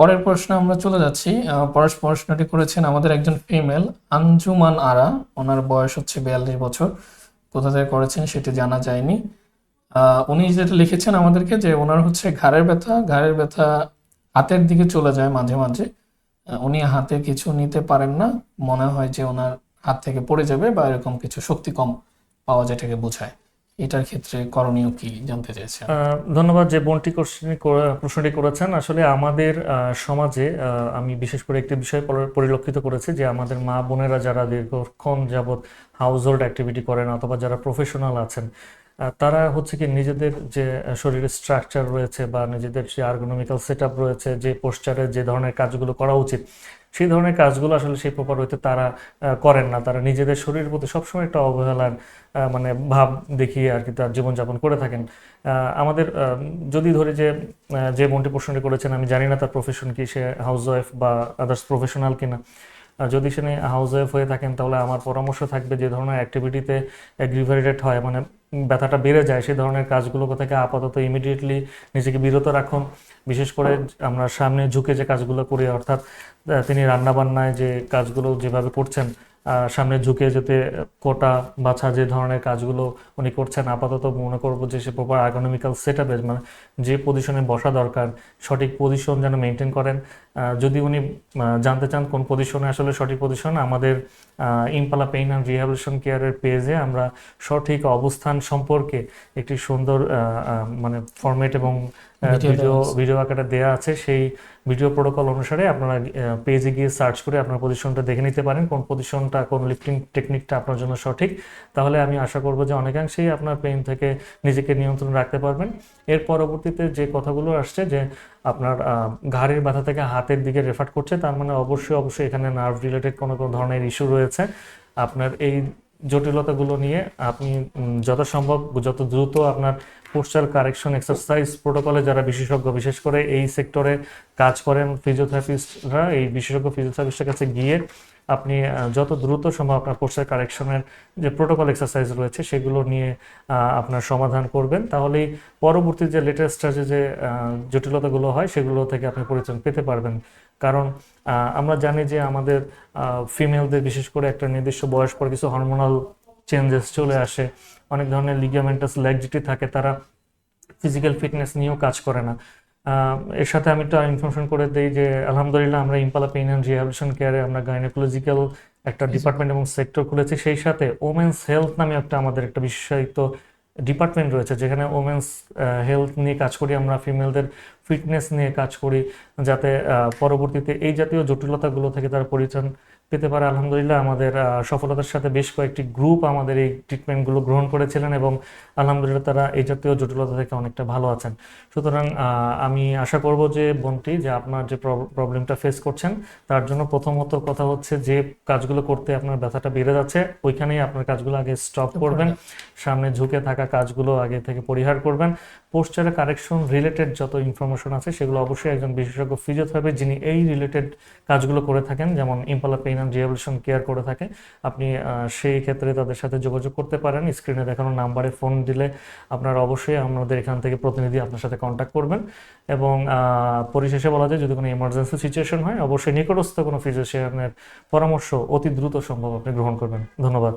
পরের প্রশ্নে আমরা চলে যাচ্ছি। পরের প্রশ্নটি করেছেন আমাদের একজন ফিমেল আঞ্জুমান আরা। ওনার বয়স হচ্ছে বিয়াল্লিশ বছর। কোথা থেকে করেছেন সেটি জানা যায়নি। উনি যেটা লিখেছেন আমাদেরকে যে ওনার হচ্ছে ঘাড়ের ব্যথা ঘাড়ের ব্যথা হাতের দিকে চলে যায় মাঝে মাঝে। উনি হাতে কিছু নিতে পারেন না। মনে হয় যে ওনার হাত থেকে পড়ে যাবে বা এরকম কিছু শক্তি কম পাওয়া যেটাকে বোঝায়। এটার ক্ষেত্রে করণীয় কি জানতে চেয়েছেন আহ, ধন্যবাদ যে বোনটি প্রশ্নটি করেছেন। আসলে আমাদের সমাজে আমি বিশেষ করে একটি বিষয় পরিলক্ষিত করেছি যে আমাদের মা বোনেরা যারা দীর্ঘক্ষণ যাবৎ হাউস হোল্ড অ্যাক্টিভিটি করেন অথবা যারা প্রফেশনাল আছেন তারা হচ্ছে কি নিজেদের যে শরীরের স্ট্রাকচার রয়েছে বা নিজেদের যে আর্গোনমিক্যাল সেট রয়েছে যে পোস্টারে যে ধরনের কাজগুলো করা উচিত সেই ধরনের কাজগুলো আসলে সেই প্রপার হইতে তারা করেন না। তারা নিজেদের শরীরের প্রতি সবসময় একটা অবহেলার মানে ভাব দেখিয়ে আর কি তার জীবনযাপন করে থাকেন। আমাদের যদি ধরি যে যে বোনটি প্রশ্নটি করেছেন, আমি জানি না তার প্রফেশন কি, সে হাউস ওয়াইফ বা আদার্স প্রফেশনাল কিনা। যদি সে হাউস ওয়াইফ হয়ে থাকেন, তাহলে আমার পরামর্শ থাকবে যে ধরনের অ্যাক্টিভিটিতে অ্যাগ্রিভারেটেড হয়। মানে ব্যথাটা বেড়ে যায় সেই ধরনের কাজগুলো থেকে আপাতত ইমিডিয়েটলি নিজেকে বিরত রাখুন। বিশেষ করে আমরা সামনে ঝুঁকে যে কাজগুলো করি, অর্থাৎ তিনি রান্নাবান্নায় যে কাজগুলো যেভাবে করছেন সামনে ঝুঁকে যেতে কোটা বাছা যে ধরনের কাজগুলো উনি করছেন আপাতত মনে করব যে সে প্রপার আর্গোনমিক্যাল সেট আপে মানে যে পজিশনে বসা দরকার সঠিক পজিশন যেন মেনটেন করেন। যদি উনি জানতে চান কোন পজিশনে আসলে সঠিক পজিশন আমাদের ইম্পালা পেইন অ্যান্ড রিহ্যাবিলিটেশন কেয়ারের পেজে আমরা সঠিক অবস্থান সম্পর্কে একটি সুন্দর মানে ফরম্যাট এবং ভিডিও ভিডিও আকারে দেওয়া আছে। সেই ভিডিও প্রোটোকল অনুসারে আপনারা পেজে গিয়ে সার্চ করে আপনার পজিশনটা দেখে নিতে পারেন কোন পজিশনটা কোন লিফটিং টেকনিকটা আপনার জন্য সঠিক, তাহলে আমি আশা করব যে অনেকাংশেই আপনার পেইন থেকে নিজেকে নিয়ন্ত্রণ রাখতে পারবেন। এর পরবর্তীতে যে কথাগুলো আসছে যে আপনার ঘাড়ের ব্যথা থেকে হাতের দিকে রেফার করছে, তার মানে অবশ্যই অবশ্যই এখানে নার্ভ রিলেটেড কোনো কোনো ধরনের ইস্যু রয়েছে। আপনার এই জটিলতাগুলো নিয়ে আপনি যত সম্ভব যত দ্রুত আপনার পোস্টার কারেকশন এক্সারসাইজ প্রোটোকলে যারা বিশেষজ্ঞ, বিশেষ করে এই সেক্টরে কাজ করেন ফিজিওথেরাপিস্টরা এই বিশেষজ্ঞ ফিজিওথেরাপিস্টের কাছে গিয়ে আপনি যত দ্রুত সম্ভব আপনার পোস্টার কারেকশনের যে প্রোটোকল এক্সারসাইজ রয়েছে সেগুলো নিয়ে আপনার সমাধান করবেন। তাহলেই পরবর্তী যে লেটেস্ট যে জটিলতাগুলো হয় সেগুলো থেকে আপনি পরিত্রাণ পেতে পারবেন। কারণ আমরা জানি যে আমাদের ফিমেলদের বিশেষ করে একটা নির্দিষ্ট বয়স পর কিছু হরমোনাল চেঞ্জেস চলে আসে। অনেক ধরনের লিগামেন্টাস ল্যাগজিটি থাকে তারা ফিজিক্যাল ফিটনেস নিয়েও কাজ করে না। এর সাথে আমি একটা ইনফরমেশন করে দিই যে আলহামদুলিল্লাহ আমরা ইম্পালা পেইন অ্যান্ড রিহ্যাবিলিটেশন কেয়ারে আমরা গাইনোকোলজিক্যাল একটা ডিপার্টমেন্ট এবং সেক্টর খুলেছি। সেই সাথে ওমেন্স হেলথ নামে একটা আমাদের একটা বিশেষায়িত ডিপার্টমেন্ট রয়েছে যেখানে ওমেন্স হেলথ নিয়ে কাজ করি আমরা ফিমেলদের ফিটনেস নিয়ে কাজ করি যাতে পরবর্তীতে এই জাতীয় জটিলতাগুলো থেকে তারা পরিত্রাণ পেতে পারে আলহামদুলিল্লাহ। আমাদের সফলতার সাথে বেশ কয়েকটি গ্রুপ আমাদের এই ট্রিটমেন্টগুলো গ্রহণ করেছিলেন এবং আলহামদুলিল্লাহ তারা এই জাতীয় জটিলতা থেকে অনেকটা ভালো আছেন। সুতরাং আমি আশা করব যে বোনটি যে আপনার যে প্রবলেমটা ফেস করছেন তার জন্য প্রথমত কথা হচ্ছে যে কাজগুলো করতে আপনার ব্যথাটা বেড়ে যাচ্ছে ওইখানেই আপনার কাজগুলো আগে স্টপ করবেন। সামনে ঝুঁকে থাকা কাজগুলো আগে থেকে পরিহার করবেন। পোস্টারে কারেকশন রিলেটেড যত ইনফরমেশন আছে, সেগুলো অবশ্যই একজন বিশেষজ্ঞ ফিজিওথেরাপি যিনি এই রিলেটেড কাজগুলো করে থাকেন, যেমন Impala pain and rehabilitation care করে থাকে, আপনি সেই ক্ষেত্রে তাদের সাথে যোগাযোগ করতে পারেন। স্ক্রিনে দেখানো নাম্বারে ফোন দিলে আপনারা অবশ্যই আমাদের এখান থেকে প্রতিনিধি আপনার সাথে কন্ট্যাক্ট করবেন। এবং পরিশেষে বলা যায়, যদি কোনো ইমার্জেন্সি সিচুয়েশন হয়, অবশ্যই নিকটস্থ কোনো ফিজিশিয়ানের পরামর্শ অতি দ্রুত সম্ভব আপনি গ্রহণ করবেন। ধন্যবাদ।